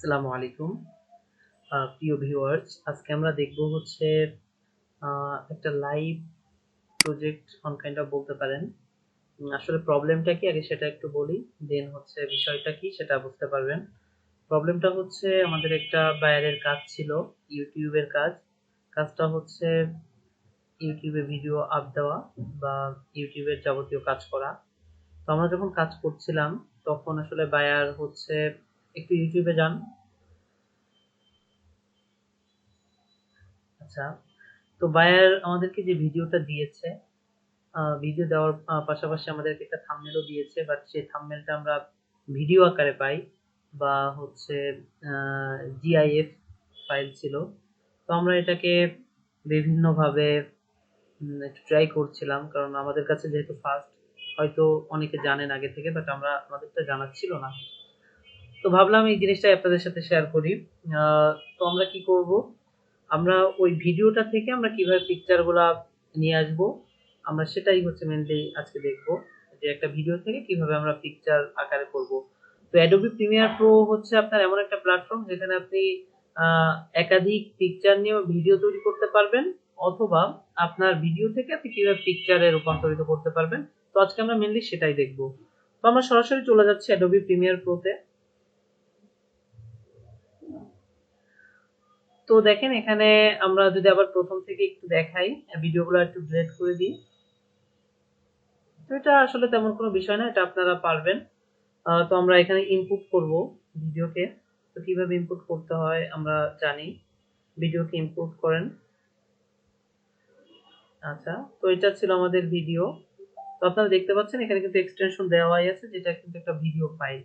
আসসালামু আলাইকুম। প্রিয় ভিউয়ার্স আজকে আমরা দেখব হচ্ছে একটা live project on kind of বলতে পারেন। আসলে প্রবলেমটা কি? আগে সেটা একটু বলি দেন হচ্ছে বিষয়টা কি সেটা বুঝতে পারবেন। প্রবলেমটা হচ্ছে আমাদের একটা বাইরের কাজ ছিল ইউটিউবের কাজ। কাজটা হচ্ছে ইউটিউবে ভিডিও আপ দেওয়া বা ইউটিউবের যাবতীয় কাজ করা। তো আমরা যখন কাজ করছিলাম, তখন আসলে বায়ার হচ্ছে একটু ইউটিউবে যান। আচ্ছা তো বায়ার আমাদেরকে যে ভিডিওটা দিয়েছে ভিডিও দেওয়ার পাশাপাশি আমাদেরকে একটা থাম্বনেলও দিয়েছে বাট সেই থাম্বনেলটা আমরা ভিডিও আকারে পাই বা হচ্ছে জিআইএফ ফাইল ছিল। তো আমরা এটাকে বিভিন্নভাবে একটু ট্রাই করছিলাম, কারণ আমাদের কাছে যেহেতু ফার্স্ট হয়তো অনেকে জানেন আগে থেকে বাট আমরা, আমাদেরটা জানা ছিল না। তো ভাবলাম এই জিনিসটা আপনাদের সাথে শেয়ার করি। তো আমরা কি করব? আমরা ওই ভিডিওটা থেকে আমরা কীভাবে পিকচারগুলা নিয়ে আসব, আমরা সেটাই হচ্ছে মেনলি আজকে দেখব যে একটা ভিডিও থেকে কীভাবে আমরা পিকচার আকারে করব। তো অ্যাডোবি প্রিমিয়ার প্রো হচ্ছে আপনার এমন একটা প্ল্যাটফর্ম যেখানে আপনি একাধিক পিকচার নিয়ে ভিডিও তৈরি করতে পারবেন, অথবা আপনার ভিডিও থেকে আপনি কীভাবে পিকচারে রূপান্তরিত করতে পারবেন। তো আজকে আমরা মেনলি সেটাই দেখব। তো আমরা সরাসরি চলে যাচ্ছি অ্যাডোবি প্রিমিয়ার প্রোতে তো দেখেন, এখানে আমরা যদি আবার প্রথম থেকে একটু দেখাই ভিডিওগুলো একটু ডিলিট করে দিই। তো এটা আসলে তেমন কোনো বিষয় না, এটা আপনারা পারবেন। তো আমরা এখানে ইনপুট করব ভিডিওকে। তো কীভাবে ইনপুট করতে হয় আমরা জানি। ভিডিওকে ইনপুট করেন। আচ্ছা তো এটা ছিল আমাদের ভিডিও তো আপনারা দেখতে পাচ্ছেন, এখানে কিন্তু এক্সটেনশন দেওয়াই আছে, যেটা কিন্তু একটা ভিডিও ফাইল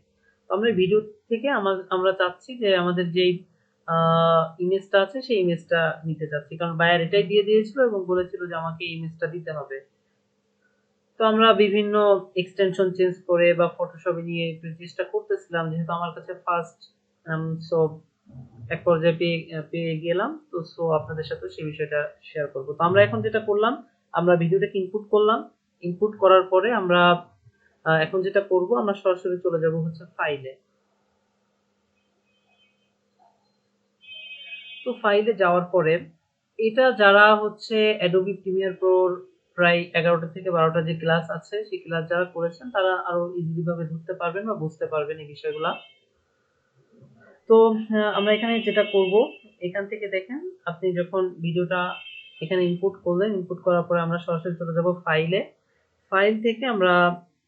তো আমরা ভিডিও থেকে আমরা চাচ্ছি যে আমাদের যেই ইমেজটা আছে, সেই ইমেজটা নিতে চাচ্ছি। কারণ বায়ার এটাই দিয়ে দিয়েছিল এবং বলেছিল যে আমাকে ইমেজটা দিতে হবে। তো আমরা বিভিন্ন এক্সটেনশন চেঞ্জ করে বা ফটোশপে নিয়ে একটু চেষ্টা করতেছিলাম, যেহেতু আমার কাছে ফার্স্ট সো এক পর্যায়ে পেয়ে পেয়ে গেলাম। তো সো আপনাদের সাথে সেই বিষয়টা শেয়ার করব। তো আমরা এখন যেটা করলাম, আমরা ভিডিওটাকে ইনপুট করলাম? ইনপুট করার পরে আমরা এখন যেটা করব, আমরা সরাসরি চলে যাব হচ্ছে ফাইলে তো ফাইলে যাওয়ার পরে, এটা যারা হচ্ছে অ্যাডোবি প্রিমিয়ার প্রোর প্রায় এগারোটা থেকে বারোটা যে ক্লাস আছে, সেই ক্লাস যারা করেছেন, তারা আরও ইজিলি ভাবে ধরতে পারবেন বা বুঝতে পারবেন এই বিষয়গুলা। তো আমরা এখানে যেটা করব, এখান থেকে দেখেন, আপনি যখন ভিডিওটা এখানে ইনপুট করলেন ইনপুট করার পরে আমরা সরাসরি চলে যাব ফাইলে ফাইল থেকে আমরা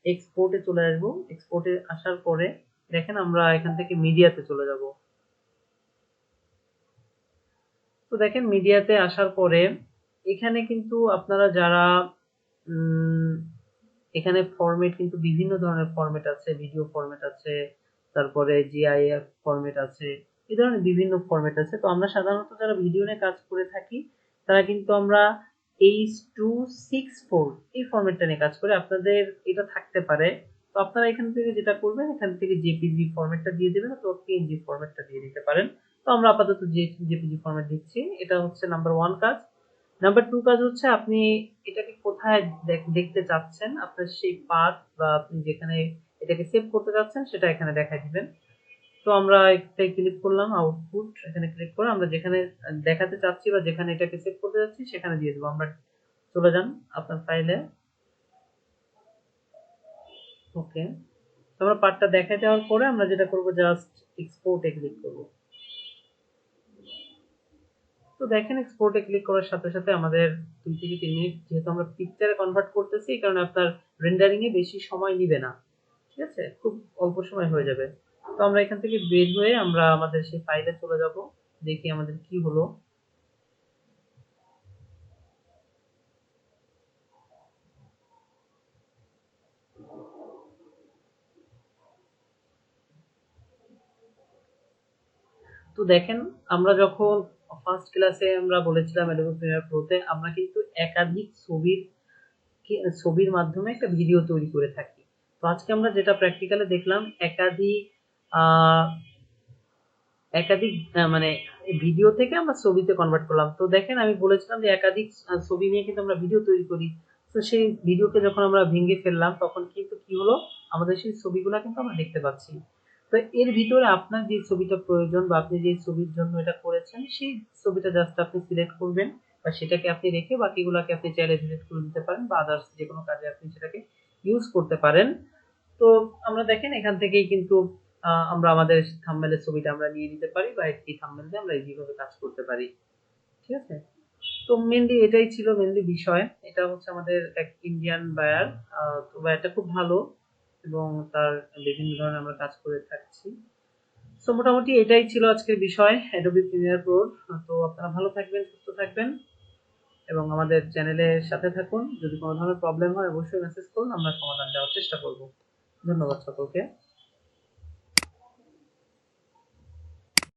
এক্সপোর্টে চলে আসব। এক্সপোর্টে আসার পরে দেখেন আমরা এখান থেকে মিডিয়াতে চলে যাব তো দেখেন, মিডিয়াতে আসার পরে এখানে কিন্তু আপনারা যারা এখানে ফরম্যাট কিন্তু বিভিন্ন ধরনের ফরম্যাট আছে ভিডিও ফরম্যাট আছে, তারপরে জিআইএফ ফরম্যাট আছে এই ধরনের বিভিন্ন ফরম্যাট আছে। তো আমরা সাধারণত যারা ভিডিও নিয়ে কাজ করে থাকি, তারা কিন্তু আমরা এইচ টু সিক্স ফোর এই ফরম্যাটটা নিয়ে কাজ করে। আপনাদের এটা থাকতে পারে। তো আপনারা এখান থেকে যেটা করবেন, এখান থেকে জেপিজি ফরম্যাটটা দিয়ে দেবেন, অথবা পিএনজি ফরম্যাটটা দিয়ে দিতে পারেন। তো আমরা আপাতত জেপিজি ফরম্যাট দিচ্ছি, এটা হচ্ছে নাম্বার ওয়ান কাজ। নাম্বার টু কাজ হচ্ছে আপনি এটাকে কোথায় দেখ- দেখতে চাচ্ছেন, আপনার সেই পাথ বা আপনি যেখানে এটাকে সেভ করতে চাচ্ছেন, সেটা এখানে দেখাই দিবেন। তো আমরা একটাই ক্লিক করলাম আউটপুট এখানে ক্লিক করে আমরা যেখানে দেখাতে চাচ্ছি বা যেখানে এটাকে সেভ করতে চাচ্ছি, সেখানে দিয়ে দেবো। আমরা চলে যান আপনার ফাইলে ওকে তো আমরা পার্টটা দেখাই দেওয়ার পরে আমরা যেটা করব জাস্ট এক্সপোর্টে ক্লিক করব। তো দেখেন এক্সপোর্টে ক্লিক করার সাথে সাথে আমাদের দুই থেকে তিন মিনিট যেহেতু আমরা পিকচারে কনভার্ট করতেছি, এই কারণে আপনার রেন্ডারিং এ বেশি সময় নিবে না। ঠিক আছে? খুব অল্প সময় হয়ে যাবে। তো আমরা এখান থেকে বের হয়ে আমরা আমাদের সেই ফাইলে চলে যাব, দেখি আমাদের কি হলো। তো দেখেন আমরা যখন ফার্স্ট ক্লাসে আমরা বলেছিলাম অ্যাডোবি প্রিমিয়ার প্রোতে আমরা কিন্তু একাধিক ছবির ছবির মাধ্যমে একটা ভিডিও তৈরি করে থাকি। তো আজকে আমরা যেটা প্র্যাকটিক্যালে দেখলাম, একাধিক একাধিক মানে ভিডিও থেকে আমরা ছবিতে কনভার্ট করলাম। তো দেখেন, আমি বলেছিলাম যে একাধিক ছবি নিয়ে কিন্তু আমরা ভিডিও তৈরি করি। তো সেই ভিডিওকে যখন আমরা ভেঙে ফেললাম, তখন কিন্তু কি হলো? আমাদের সেই ছবিগুলো কিন্তু আমরা দেখতে পাচ্ছি। তো এর ভিতরে আপনার যে ছবিটা প্রয়োজন বা আপনি যে ছবির জন্য এটা করেছেন, সেই ছবিটা জাস্ট আপনি সিলেক্ট করবেন বা সেটাকে আপনি রেখে বাকিগুলোকে আপনি চাইলে ডিলিট করে দিতে পারেন বা আদার্স যে কোনো কাজে আপনি সেটাকে ইউজ করতে পারেন। তো আমরা দেখেন এখান থেকেই কিন্তু আমরা আমাদের থাম্বনেলের ছবিটা আমরা নিয়ে নিতে পারি বা একটি থাম্বনেল দিয়ে আমরা এইভাবে কাজ করতে পারি। ঠিক আছে? তো মেনলি এটাই ছিল মেনলি বিষয়। এটা হচ্ছে আমাদের এক ইন্ডিয়ান বায়ার তো বায়ারটা খুব ভালো। এবং তার বিভিন্ন ধরনের আমরা কাজ করে থাকছি। তো মোটামুটি এটাই ছিল আজকের বিষয় অ্যাডোবি প্রিমিয়ার প্রো তো আপনারা ভালো থাকবেন, সুস্থ থাকবেন এবং আমাদের চ্যানেলের সাথে থাকুন। যদি কোনো ধরনের প্রবলেম হয়, অবশ্যই মেসেজ করুন, আমরা সমাধান দেওয়ার চেষ্টা করব। ধন্যবাদ সকলকে।